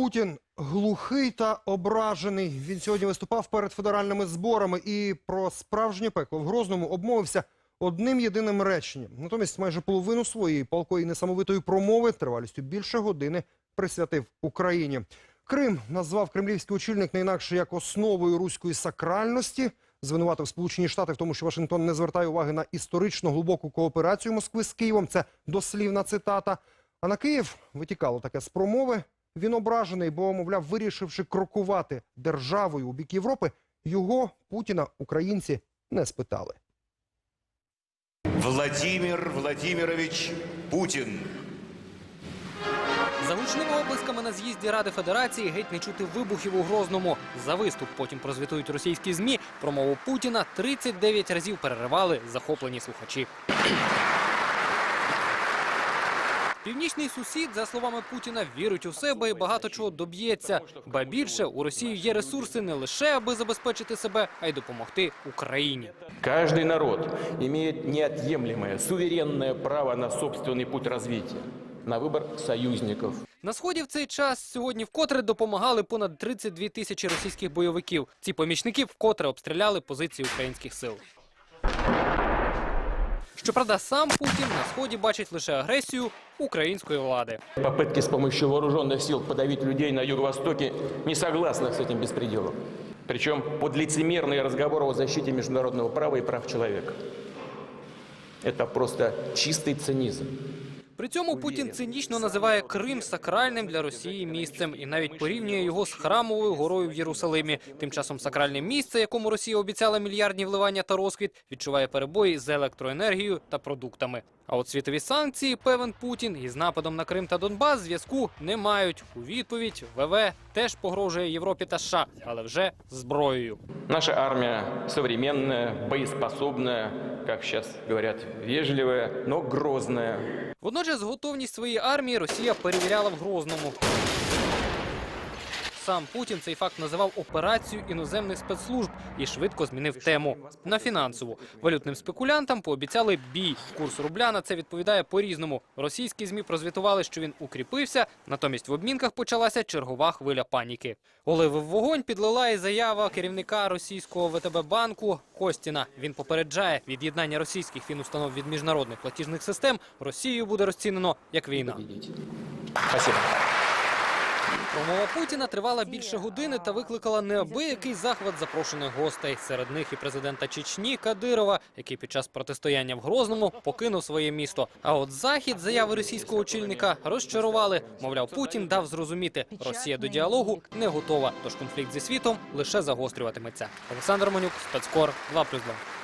Путін глухий та ображений. Він сьогодні виступав перед федеральними зборами і про справжнє пекло в Грозному обмовився одним єдиним реченням. Натомість майже половину своєї палкої несамовитої промови тривалістю більше години присвятив Україні. Крим назвав кремлівський очільник не інакше як основою руської сакральності. Звинуватив Сполучені Штати в тому, що Вашингтон не звертає уваги на історично глибоку кооперацію Москви з Києвом. Це дослівна цитата. А на Київ витікало таке з промови. Він ображений, бо, мовляв, вирішивши крокувати державою у бік Європи, його Путіна українці не спитали. Владимир Владимирович Путин. За гучними оплесками на з'їзді Ради Федерації геть не чути вибухів у Грозному. За виступ потім прозвітують російські ЗМІ. Промову Путіна 39 разів переривали захоплені слухачі. Північний сусід, за словами Путіна, вірить у себе і багато чого доб'ється. Ба більше у Росії є ресурси не лише аби забезпечити себе, а й допомогти Україні. Каждый народ имеет неотъемлемое, суверенное право на собственный путь развития, на выбор союзников. На сході в цей час сьогодні вкотре допомагали понад 32 тисячі російських бойовиків. Ці помічники вкотре обстріляли позиції українських сил. Щоправда, сам Путін на сході бачить лише агресію української влади. Попытки с помощью вооруженных сил подавить людей на Юго-Востоке не согласны с этим беспределом. Причем под лицемерные разговоры о защите международного права и прав человека. Это просто чистый цинизм. При цьому Путін цинічно називає Крим сакральним для Росії місцем і навіть порівнює його з храмовою горою в Єрусалимі. Тим часом сакральне місце, якому Росія обіцяла мільярдні вливання та розквіт, відчуває перебої з електроенергією та продуктами. А от світові санкції, певен Путін, із нападом на Крим та Донбас зв'язку не мають. У відповідь ВВ теж погрожує Європі та США, але вже зброєю. Наша армия современная, боеспособная, как зараз говорять, вежливе, но грозне. Водночас готовність своєї армії Росія перевіряла в Грозному. Сам Путін цей факт називав операцією іноземних спецслужб і швидко змінив тему на фінансову. Валютним спекулянтам пообіцяли бій. Курс рубля на це відповідає по-різному. Російські змі прозвітували, що він укріпився. Натомість в обмінках почалася чергова хвиля паніки. Оливи в вогонь підлила і заява керівника російського ВТБ банку Костіна. Він попереджає, від'єднання російських фінустанов від міжнародних платіжних систем Росією буде розцінено як війна. Спасибо. Промова Путіна тривала більше години та викликала неабиякий захват запрошених гостей. Серед них і президента Чечні Кадирова, який під час протистояння в Грозному покинув своє місто. А от захід заяви російського очільника розчарували. Мовляв, Путін дав зрозуміти, Росія до діалогу не готова. Тож конфлікт зі світом лише загострюватиметься. Олександр Монюк, спецкор 2+,2.